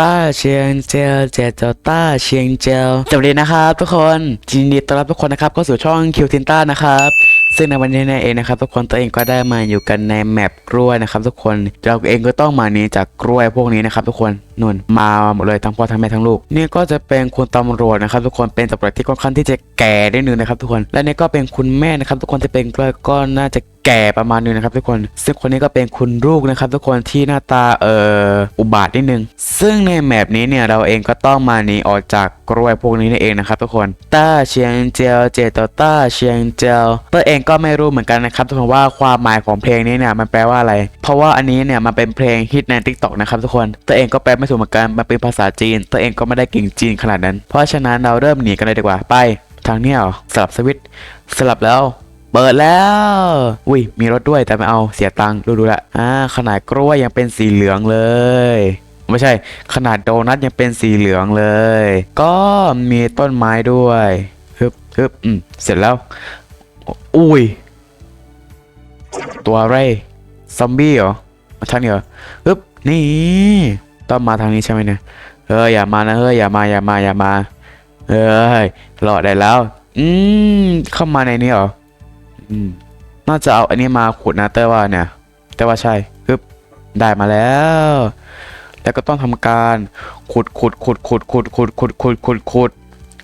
ต้าเชียงเจลเจโตต้าเชียงเจลสวัสดีนะครับทุกคนยินดีต้อนรับทุกคนนะครับเข้าสู่ช่องคิวทินต้านะครับซึ่งในวันนี้เนี่ยเองนะครับทุกคนตัวเองก็ได้มาอยู่กันในแมปกล้วยนะครับทุกคนเราเองก็ต้องมาหนี้จากกล้วยพวกนี้นะครับทุกคน นุ่นมาหมดเลยทั้งพ่อทั้งแม่ทั้งลูก นี่ก็จะเป็นคุณตำรวจนะครับ ทุกคนเป็นตำรวจที่ค่อนข้างที่จะแก่ได้หนึ่งนะครับทุกคนและนี่ก็เป็นคุณแม่นะครับ ทุกคนที่เป็นก็น่าจะแก่ประมาณนึงนะครับทุกคน ซึ่งคนนี้ก็เป็นคุณลูกนะครับ ทุกคนที่หน้าตาเอ่ออุบาทนิดนึง ซึ่งในแมปนี้เนี่ยเราเองก็ต้องมาหนีออกจากกล้วยพวกนี้นี่เองนะครับทุกคนต้าเชียงเจียวเจตต้าเชียงเจียวตัวเองก็ไม่รู้เหมือนกันนะครับทุกคนว่าความหมายของเพลงนี้เนี่ยมันแปลว่าอะไร เพราะว่าอันนี้เนี่ยมันเป็นเพลงฮิตในทิกตอกนะครับทุกคนตัวเองก็แปลไม่ถูกเหมือนกันมันเป็นภาษาจีน ตัวเองก็ไม่ได้เก่งจีนขนาดนั้น เพราะฉะนั้นเราเริ่มหนีกันเลยดีกว่าไป ทางเนี้ยเหรอสลับสวิตช์สลับแล้ว เปิดแล้ว อุ้ยมีรถด้วยแต่ไม่เอาเสียตังค์รู้ๆละอ่าขนาดกล้วยยังเป็นสีเหลืองเลยไม่ใช่ขนาดโดนัทยังเป็นสีเหลืองเลย ก็มีต้นไม้ด้วยฮึบฮึบอืมเสร็จแล้ว อุ้ย ตัวอะไร ซอมบี้เหรอทางนี้เหรอฮึบนี่ ต้องมาทางนี้ใช่ไหมเนี่ยเฮ้ยอย่ามานะเฮ้ยอย่ามาอย่ามาอย่ามาเฮ้ยรอดได้แล้ว อืมเข้ามาในนี้เหรออืมน่าจะเอาอันนี้มาขุดนะเต้ว่าเนี่ยแต่ว่าใช่ปึ๊บได้มาแล้ว แล้วก็ต้องทำการขุดขุดขุดขุดขุดขุดขุดขุดขุด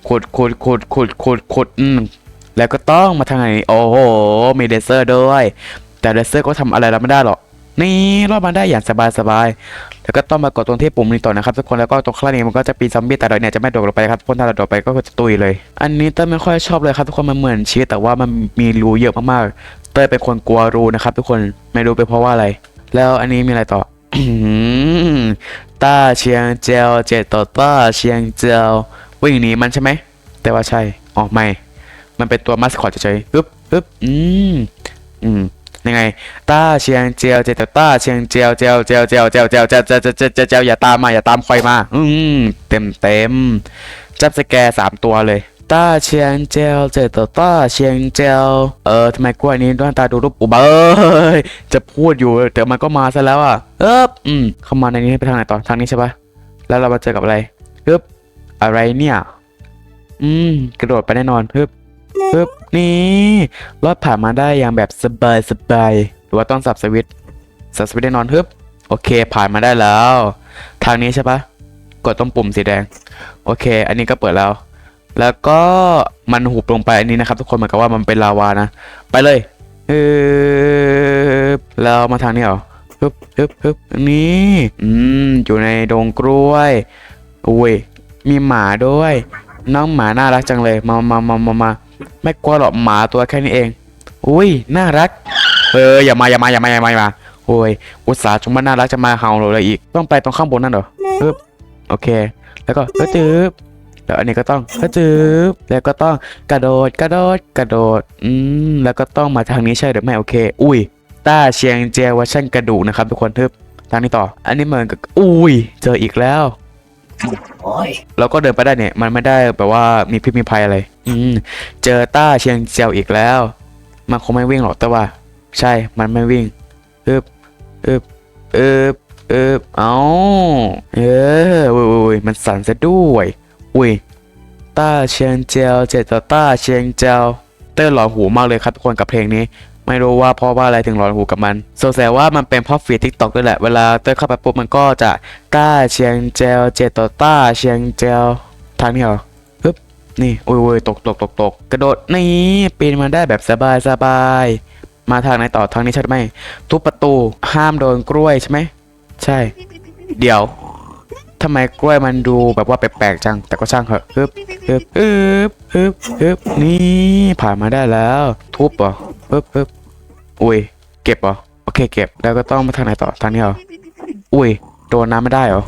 ขุดขุดขุดขุดขุดขุดขุดอืมแล้วก็ต้องมาทางไหนโอ้โหมีเดเซอร์ด้วย แต่เดเซอร์ก็ทำอะไรเราไม่ได้หรอก นี่รอดมาได้อย่างสบายสบายๆแล้วก็ต้องมากดตรงที่ปุ่มนี้ต่อนะครับทุกคนแล้วก็ตรงข้างล่นี้มันก็จะปีซอมบี้แต่เราเนี่ยจะไม่โดดลงไปครับคนถ้าเราโดดไปก็จะตุยเลย อันนี้เต้ยไม่ค่อยชอบเลยครับทุกคนมันเหมือนชีสแต่ว่ามันมีรูเยอะมากๆ เต้ยเป็นคนกลัวรูนะครับ ทุกคนไม่รู้เป็นเพราะว่าอะไร แล้วอันนี้มีอะไรต่ออื้อหือต้าเชียงเจลเจตต่อต้าเชียงเจลวิ่งหนีมันใช่ไหมแต่ว่าใช่อ๋อไม่ มันเป็นตัวมัสคอตเฉยๆปึ๊บปึ๊บอืมอืม ยังไงต้าเชียงเจียวเจตต้าเชียงเจียวเจียวเจียวเจียวเจียวเจียวเจียวเจียวเจียวเจียวเจียวเจียวอย่าตามมาอย่าตามคอยมา อืมเต็มเต็มจับสแกสามตัวเลยต้าเชียงเจียวเจตต้าเชียงเจียวเออทำไมกล้วยนี้ด้านตาดูรูปอุบเอ้ยจะพูดอยู่แต่มันก็มาซะแล้วอะเอ๊บอืมเข้ามาในนี้ไปทางไหนต่อทางนี้ใช่ปะแล้วเรามาเจอกับอะไรฮึบอะไรเนี่ย อืม กระโดดไปแน่นอนฮึบ ปึ๊บนี่รอดผ่านมาได้อย่างแบบสบายสบายหรือว่าต้องสับสวิตสับสวิตช์แน่นอนฮึบโอเคผ่านมาได้แล้ว ทางนี้ใช่ปะกดตรงปุ่มสีแดง โอเค อันนี้ก็เปิดแล้ว แล้วก็มันหุบลงไปอันนี้นะครับ ทุกคนเหมือนกับว่ามันเป็นลาวานะ ไปเลยฮึบแล้วมาทางนี้เหรอฮึบฮึบฮึบนี่อืมอยู่ในดงกล้วยอุ้ยมีหมาด้วย น้องหมาน่ารักจังเลย มามามามามา ไม่กลัวหรอกหมาตัวแค่นี้เอง อุ้ยน่ารัก เอออย่ามาอย่ามาอย่ามาอย่ามาอย่ามาโอ้ยอุตส่าห์ชมว่าน่ารักจะมาเห่าเราเลยอีก ต้องไปตรงข้างบนนั่นเหรอปึ๊บโอเค แล้วก็เฮ้ยจืบแล้วอันนี้ก็ต้องเฮ้ยจืบแล้วก็ต้องกระโดดกระโดดกระโดดอืมแล้วก็ต้องมาทางนี้ใช่หรือไม่โอเค อุ้ยต้าเชียงเจียเวอร์ชันกระดูกนะครับทุกคนทึบทางนี้ต่อ อันนี้เหมือนกับอุ้ยเจออีกแล้ว เราก็เดินไปได้เนี่ย มันไม่ได้แบบว่ามีพิษมีภัยอะไร อืม เจอต้าเชียงเจียวอีกแล้ว มันคงไม่วิ่งหรอกแต่ว่า ใช่ มันไม่วิ่งอึบอึบอึบอึบเอาเอออุ้ยอุ้ยมันสั่นซะด้วยอุ้ยต้าเชียงเจียวเจตต้าเชียงเจียวเต้ยหลอนหูมากเลยครับทุกคนกับเพลงนี้ ไม่รู้ว่าเพราะว่าอะไรถึงหลอนหูกับมันสงสัยว่ามันเป็นเพราะฟีดทิกตอกด้วยแหละ เวลาเต้ยเข้าไปปุ๊บมันก็จะต้าเชียงเจียวเจตต้าเชียงเจียวทางนี้เหรอฮึบนี่โอ้ยโอ้ยตกตกตกตกกระโดดนี่ปีนมาได้แบบสบายสบายมาทางไหนต่อทางนี้ใช่ไหมทุบประตูห้ามโดนกล้วยใช่ไหมใช่ เดี๋ยวทำไมกล้วยมันดูแบบว่าแปลกๆจัง แต่ก็ช่างเหอะฮึบฮึบฮึบฮึบฮึบนี่ผ่านมาได้แล้ว ทุบเหรอฮึบฮึบ อุ้ย เก็บเหรอ โอเค เก็บ แล้วก็ต้องมาทางไหนต่อ ทางนี้เหรอ อุ้ย โดนน้ำไม่ได้เหรอ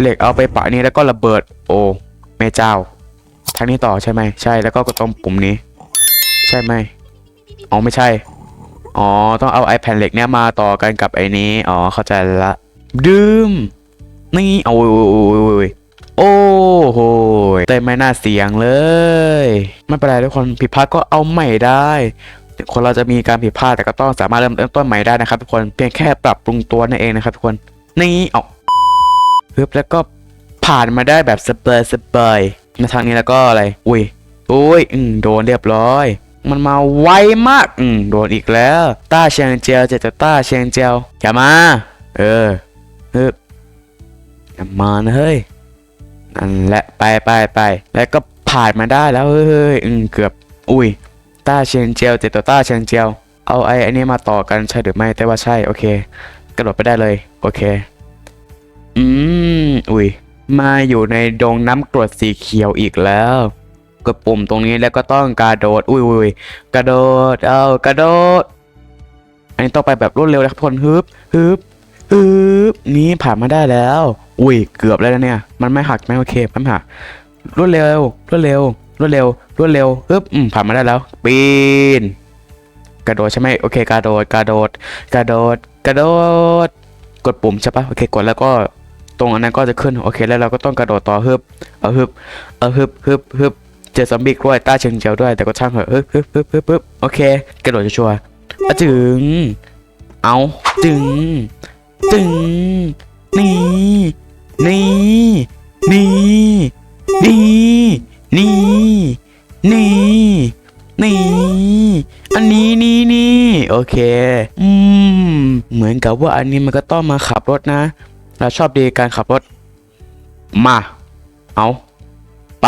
เหล็กเอาไปปะนี่แล้วก็ระเบิด โอ้แม่เจ้า ทางนี้ต่อใช่ไหม ใช่ แล้วก็กดตรงปุ่มนี้ ใช่ไหม อ๋อ ไม่ใช่ อ๋อ ต้องเอาไอแผ่นเหล็กเนี้ยมาต่อกันกับไอ้นี้ อ๋อ เข้าใจละ ดื่ม นี่โอ้ยโอ้โหเต็มไม่น่าเสียงเลย ไม่เป็นไรทุกคนผิดพลาดก็เอาใหม่ได้ คนเราจะมีการผิดพลาดแต่ก็ต้องสามารถเริ่มต้นใหม่ได้นะครับทุกคนเพียงแค่ปรับปรุงตัวนั่นเองนะครับทุกคนนี่เอาฮึบแล้วก็ผ่านมาได้แบบสบายสบายในทางนี้แล้วก็อะไร อุ้ยอุ้ยอืมโดนเรียบร้อย มันมาไวมาก อืมโดนอีกแล้วต้าเชียงเจียวเจจะต้าเชียงเจียวอย่ามา เออฮึบอย่ามานะเฮ้ยนั่นแหละไปไปไปแล้วก็ผ่านมาได้แล้วเฮ้ยเฮ้ยอืมเกือบอุ้ย ต้าเชียงเจียวเจตัวต้าเชียงเจียว เอาไอ้อันนี้มาต่อกันใช่หรือไม่แต่ว่าใช่โอเคกระโดดไปได้เลย โอเค อืมอุ้ยมาอยู่ในดงน้ำกรดสีเขียวอีกแล้วกดปุ่มตรงนี้แล้วก็ต้องกระโดด อุ้ยอุ้ยกระโดด เอากระโดด อันนี้ต้องไปแบบรวดเร็วนะครับคนฮึบฮึบฮึบนี่ผ่านมาได้แล้ว อุ้ยเกือบแล้วเนี่ย มันไม่หักไม่โอเคมันไม่หักรวดเร็วรวดเร็ว รวดเร็ว รวดเร็วฮึบอืมผ่านมาได้แล้ว ปีน กระโดดใช่ไหมโอเคกระโดดกระโดด กระโดด กระโดด กดปุ่มใช่ปะโอเคกดแล้วก็ตรงอันนั้นก็จะขึ้นโอเคแล้วเราก็ต้องกระโดดต่อฮึบเอาฮึบเอาฮึบฮึบฮึบเจอซอมบี้กล้วยต้าเชิงเจียวด้วยแต่ก็ช่างเถอะฮึบฮึบฮึบฮึบโอเค กระโดดชัวร์จึง เอาจึง จึง นี่ นี่ นี่ นี่ นี่ นี่ นี่ อันนี้นี่นี่โอเค อืม เหมือนกับว่าอันนี้มันก็ต้องมาขับรถนะ เราชอบดีการขับรถ มา เอาไป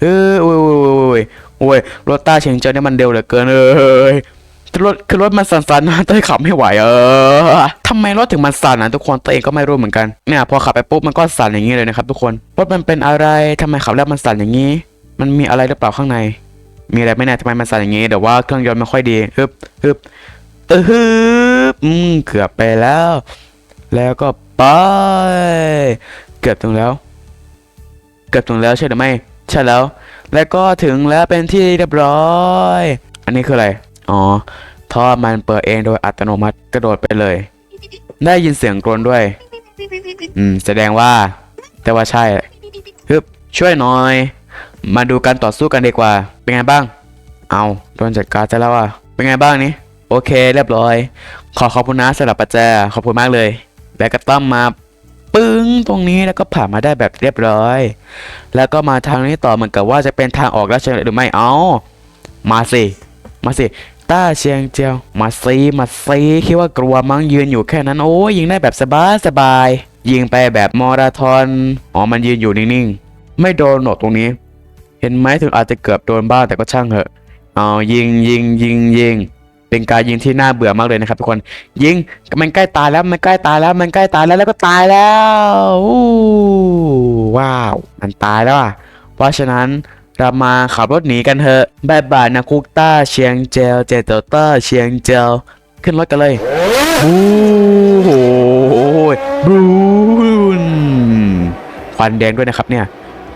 เฮ้ยโอ้ยโอ้ยโอ้ยรถต้าเฉียงเจ้าเนี่ยมันเร็วเหลือเกินเอ้ย รถคือรถมันสั่นๆนะเต้ยขับไม่ไหวเออทำไมรถถึงมันสั่นนะทุกคนตัวเองก็ไม่รู้เหมือนกันเนี่ยพอขับไปปุ๊บมันก็สั่นอย่างนี้เลยนะครับทุกคนรถมันเป็นอะไรทำไมขับแล้วมันสั่นอย่างนี้ มันมีอะไรหรือเปล่าข้างใน มีอะไรไม่แน่ทำไมมันสั่นอย่างนี้เดี๋ยวว่าเครื่องยนต์ไม่ค่อยดีฮึบฮึบเออฮึบอืมเกือบไปแล้ว แล้วก็ไปเกือบถึงแล้ว เกือบถึงแล้วใช่หรือไม่ใช่แล้ว แล้วก็ถึงแล้วเป็นที่เรียบร้อย อันนี้คืออะไร อ๋อท่อมันเปิดเองโดยอัตโนมัติกระโดดไปเลย ได้ยินเสียงกรนด้วย อืม แสดงว่า แต่ว่าใช่ฮึบช่วยหน่อย มาดูการต่อสู้กันดีกว่า เป็นไงบ้าง เอาโดนจัดการซะแล้วอะ เป็นไงบ้างนี่โอเค เรียบร้อย ขอขอบคุณนะสำหรับปัจจัยขอบคุณมากเลย แล้วก็ต้องมาปึ้งตรงนี้แล้วก็ผ่านมาได้แบบเรียบร้อย แล้วก็มาทางนี้ต่อเหมือนกับว่าจะเป็นทางออกแล้วใช่หรือไม่เอามาสิ มาสิ ต้าเชียงเจียว มาซีมาซีคิดว่ากลัวมั้งยืนอยู่แค่นั้นโอ้ยยิงได้แบบสบายสบาย ยิงไปแบบมาราธอนอ๋อมันยืนอยู่นิ่งๆ ไม่โดนหนกตรงนี้ เห็นไหมถึงอาจจะเกือบโดนบ้างแต่ก็ช่างเถอะเอายิงยิงยิงยิงเป็นการยิงที่น่าเบื่อมากเลยนะครับทุกคน ยิงมันใกล้ตายแล้วมันใกล้ตายแล้วมันใกล้ตายแล้วแล้วก็ตายแล้วว้าว มันตายแล้วอะเพราะฉะนั้น เรามาขับรถหนีกันเถอะบายบายนะคุกต้าเชียงเจลเจเตอร์ต้าเชียงเจลขึ้นรถกันเลยบูโหบูนควันแดงด้วยนะครับเนี่ย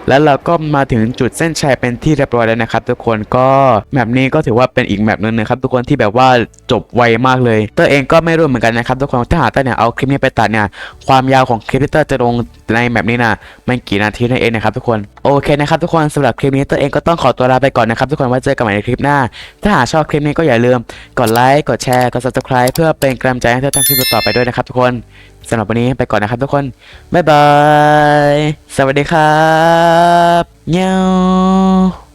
แล้วเราก็มาถึงจุดเส้นชัยเป็นที่เรียบร้อยแล้วนะครับ ทุกคนก็แมปนี้ก็ถือว่าเป็นอีกแมปหนึงนะครับทุกคนที่แบบว่าจบไวมากเลยเตอร์เองก็ไม่รู้เหมือนกันนะครับทุกคนถ้าหากเตอร์เนี่ยเอาคลิปนี้ไปตัดเนี่ยความยาวของคลิปที่เตอร์จะลงในแมปนี้นะมันกี่นาทีนั่นเองนะครับทุกคนโอเคนะครับทุกคนสำหรับคลิปนี้เตอร์เองก็ต้องขอตัวลาไปก่อนนะครับทุกคนไว้เจอกันใหม่ในคลิปหน้า ถ้าหากชอบคลิปนี้ก็อย่าลืมกดไลค์กดแชร์กด subscribe เพื่อเป็นกำลังใจให้เตอร์ทำคลิปต่อไปด้วยนะครับทุกคน สำหรับวันนี้ไปก่อนนะครับทุกคน บ๊ายบาย สวัสดีครับเงี้ยว